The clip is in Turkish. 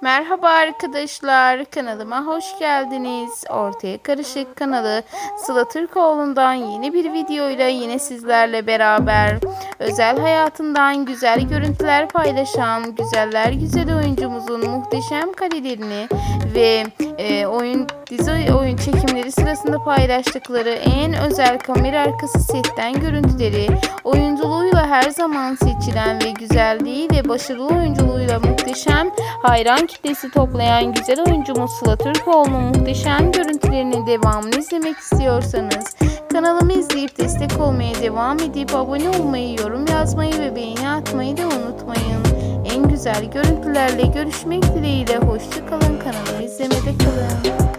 Merhaba arkadaşlar, kanalıma hoş geldiniz. Ortaya Karışık kanalı Sıla Türkoğlu'ndan yeni bir videoyla yine sizlerle beraber özel hayatından güzel görüntüler paylaşan güzeller güzel oyuncumuzun muhteşem karelerini ve e, oyun dizi oyun çekimleri sırasında paylaştıkları en özel kamera arkası setten görüntüleri oyunculuğuyla her zaman seçilen ve güzelliğiyle başarılı oyunculuğuyla muhteşem hayran kitlesi toplayan güzel oyuncumuz Sıla Türkoğlu'nun muhteşem görüntülerini devamlı izlemek istiyorsanız kanalımı izleyip destek olmaya devam edip abone olmayı, yorum yazmayı ve beğeni atmayı da unutmayın. En güzel görüntülerle görüşmek dileğiyle hoşçakalın kanalımı izlemede kalın.